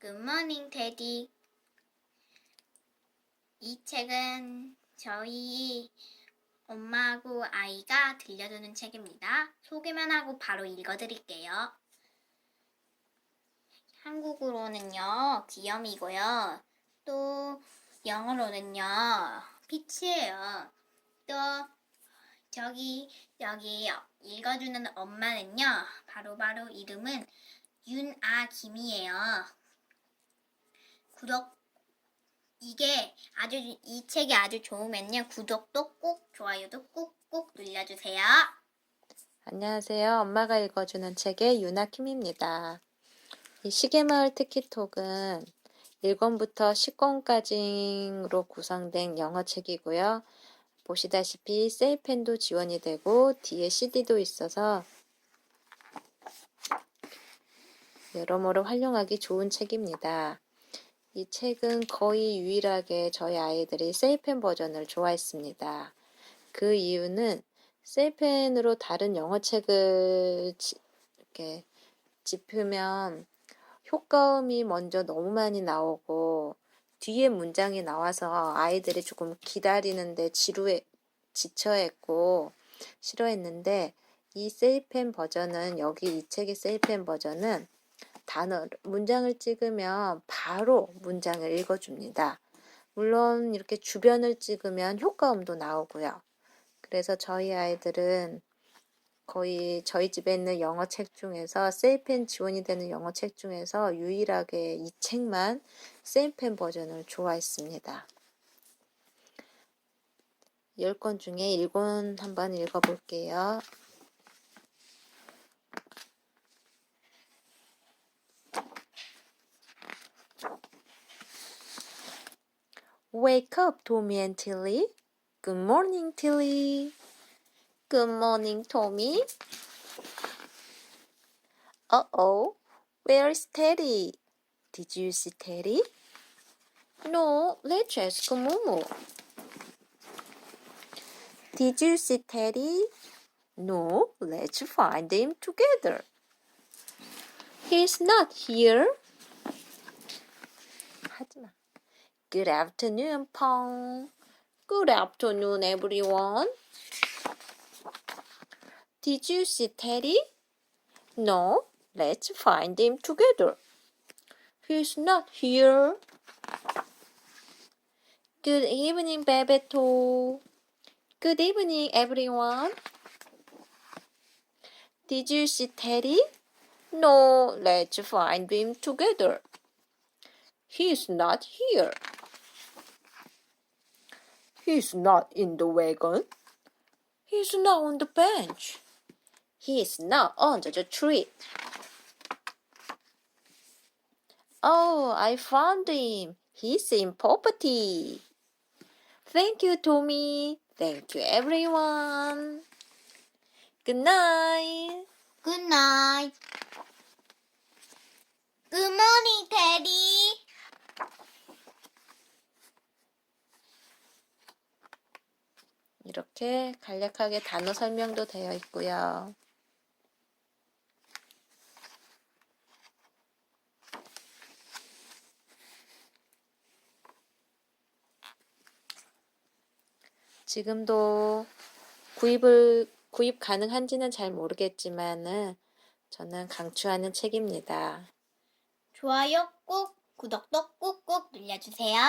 굿모닝 테디. 이 책은 저희 엄마하고 아이가 들려주는 책입니다. 소개만 하고 바로 읽어드릴게요. 한국어로는요, 귀염이고요. 또 영어로는요, 피치예요. 또 저기 여기 읽어주는 엄마는요, 바로바로 이름은 윤아 김이에요. 구독 이게 아주 이 책이 아주 좋으면요 구독도 꼭 좋아요도 꾹꾹 눌러주세요. 안녕하세요. 엄마가 읽어주는 책의 유나킴입니다. 이 시계마을 티키톡은 1권부터 10권까지로 구성된 영어책이고요. 보시다시피 세이펜도 지원이 되고 뒤에 CD도 있어서 여러모로 활용하기 좋은 책입니다. 이 책은 거의 유일하게 저희 아이들이 세이펜 버전을 좋아했습니다. 그 이유는 세이펜으로 다른 영어 책을 지- 이렇게 짚으면 효과음이 먼저 너무 많이 나오고 뒤에 문장이 나와서 아이들이 조금 기다리는데 지루해 지쳐했고 싫어했는데 이 세이펜 버전은 여기 이 책의 세이펜 버전은 단어 문장을 찍으면 바로 문장을 읽어줍니다. 물론 이렇게 주변을 찍으면 효과음도 나오고요. 그래서 저희 아이들은 거의 저희 집에 있는 영어 책 중에서 세이펜 지원이 되는 영어 책 중에서 유일하게 이 책만 세이펜 버전을 좋아했습니다. 10권 중에 1권 한번 읽어볼게요. Wake up, Tommy and Tilly. Good morning, Tilly. Good morning, Tommy. Uh oh, where is Teddy? Did you see Teddy? No, let's ask Momo. Did you see Teddy? No, let's find him together. He's not here. Good afternoon, Pong. Good afternoon, everyone. Did you see Teddy? No, let's find him together. He's not here. Good evening, Bebeto. Good evening, everyone. Did you see Teddy? No, let's find him together. He's not here. He's not in the wagon. He's not on the bench. He's not under the tree. Oh, I found him. He's in property. Thank you, Tommy. Thank you, everyone. Good night. 이렇게 간략하게 단어 설명도 되어 있고요. 지금도 구입을 구입 가능한지는 잘 모르겠지만은 저는 강추하는 책입니다. 좋아요 꾹 구독도 꾹꾹 눌러주세요.